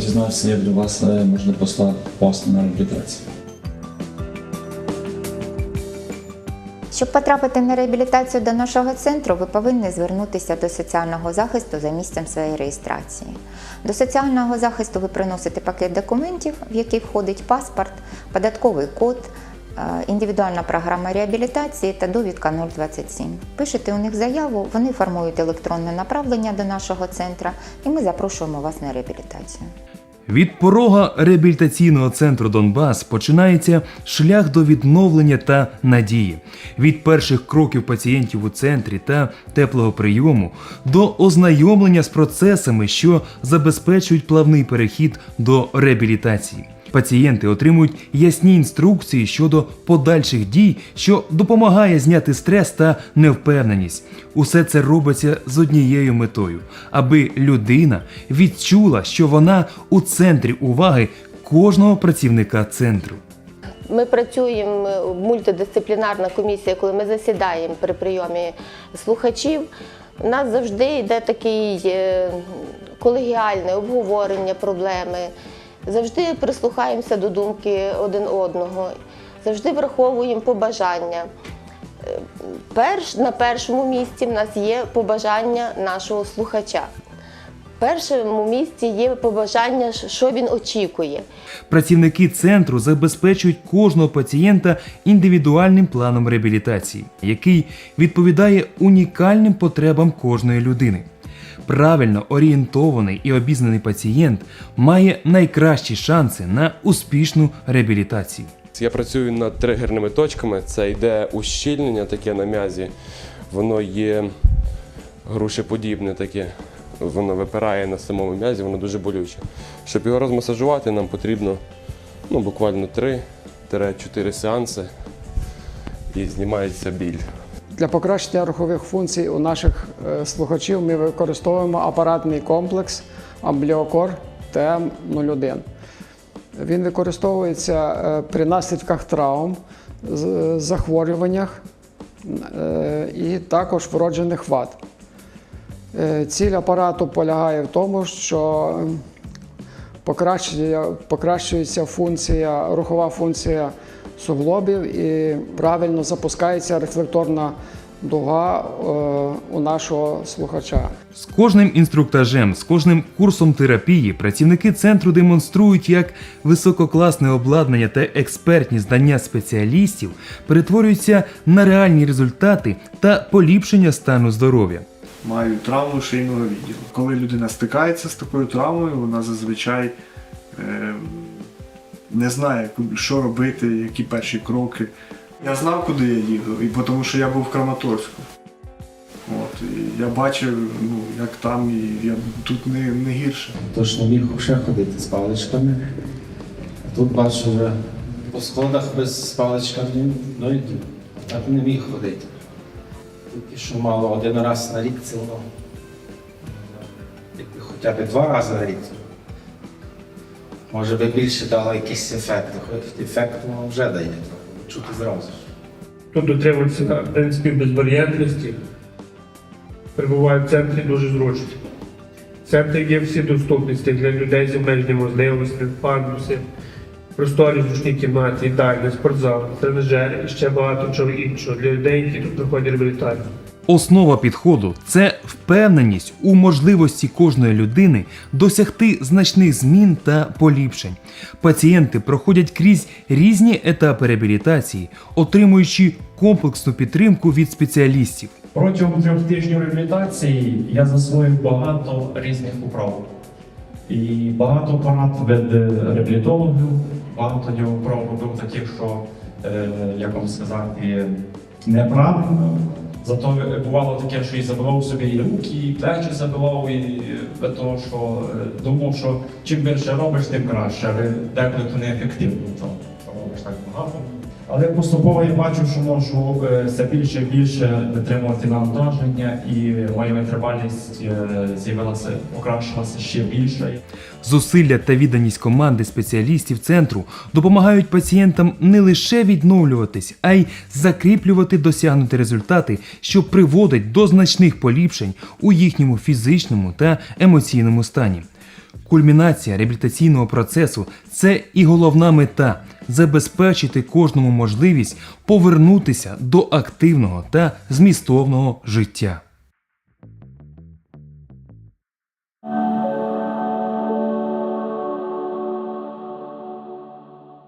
час як до вас е, можна послати пост на реабілітацію? Щоб потрапити на реабілітацію до нашого центру, ви повинні звернутися до соціального захисту за місцем своєї реєстрації. До соціального захисту ви приносите пакет документів, в який входить паспорт, податковий код, індивідуальна програма реабілітації та довідка 027. Пишете у них заяву, вони формують електронне направлення до нашого центру, і ми запрошуємо вас на реабілітацію. Від порога реабілітаційного центру Донбас починається шлях до відновлення та надії. Від перших кроків пацієнтів у центрі та теплого прийому до ознайомлення з процесами, що забезпечують плавний перехід до реабілітації. Пацієнти отримують ясні інструкції щодо подальших дій, що допомагає зняти стрес та невпевненість. Усе це робиться з однією метою, аби людина відчула, що вона у центрі уваги кожного працівника центру. Ми працюємо мультидисциплінарна комісія, коли ми засідаємо при прийомі слухачів. У нас завжди йде такий е, колегіальне обговорення проблеми. Завжди прислухаємося до думки один одного, завжди враховуємо побажання. Е, Перш, на першому місці в нас є побажання нашого слухача. Першому місці є побажання, що він очікує. Працівники центру забезпечують кожного пацієнта індивідуальним планом реабілітації, який відповідає унікальним потребам кожної людини. Правильно орієнтований і обізнаний пацієнт має найкращі шанси на успішну реабілітацію. Я працюю над тригерними точками. Це йде ущільнення таке на м'язі. Воно є грушеподібне таке. Воно випирає на самому м'язі, воно дуже болюче. Щоб його розмасажувати, нам потрібно ну, буквально 3-4 сеанси і знімається біль. Для покращення рухових функцій у наших е, слухачів ми використовуємо апаратний комплекс Ambliocor TM01. Він використовується е, при наслідках травм, захворюваннях е, і також вроджених вад. Ціль апарату полягає в тому, що покращується функція, рухова функція суглобів і правильно запускається рефлекторна дуга е, у нашого слухача. З кожним інструктажем, з кожним курсом терапії працівники центру демонструють, як висококласне обладнання та експертні знання спеціалістів перетворюються на реальні результати та поліпшення стану здоров'я. маю травму шийного відділу. Коли людина стикається з такою травмою, вона зазвичай е, не знає, що робити, які перші кроки. Я знав, куди я їду, і тому що я був в Краматорську. От, і я бачив, ну, як там, і я тут не, не гірше. Тож не міг ще ходити з паличками. Тут бачу вже по сходах без з паличками ну йду. Так не міг ходити. Тільки що мало один раз на рік це хоча б два рази на рік. Може би більше дало якийсь ефект. Ефект воно вже дає. Чути зразу. Тут дотримуються принципів безбар'єрності. Перебуває в центрі дуже зручно. В центрі є всі доступності для людей з обмеженими можливостями, пандуси, просторі зручні кімнати, їдальні, спортзал, тренажери і ще багато чого іншого для людей, які тут проходять реабілітацію. Основа підходу це впевненість у можливості кожної людини досягти значних змін та поліпшень. Пацієнти проходять крізь різні етапи реабілітації, отримуючи комплексну підтримку від спеціалістів. Протягом трьох тижнів реабілітації я засвоїв багато різних управ. І багато порад від е, реабілітологів, багато я вправ робив таких, що, е, як вам сказати, неправильно. Зато бувало таке, що і забивав собі і руки, і плечі забивав, і того, що е, думав, що чим більше робиш, тим краще, але деколи то неефективно, то робиш так багато. Але поступово я бачу, що можу е, все більше і більше витримувати навантаження, і моя витривалість е, з'явилася, покращилася ще більше. Зусилля та відданість команди спеціалістів центру допомагають пацієнтам не лише відновлюватись, а й закріплювати досягнуті результати, що приводить до значних поліпшень у їхньому фізичному та емоційному стані. Кульмінація реабілітаційного процесу це і головна мета забезпечити кожному можливість повернутися до активного та змістовного життя.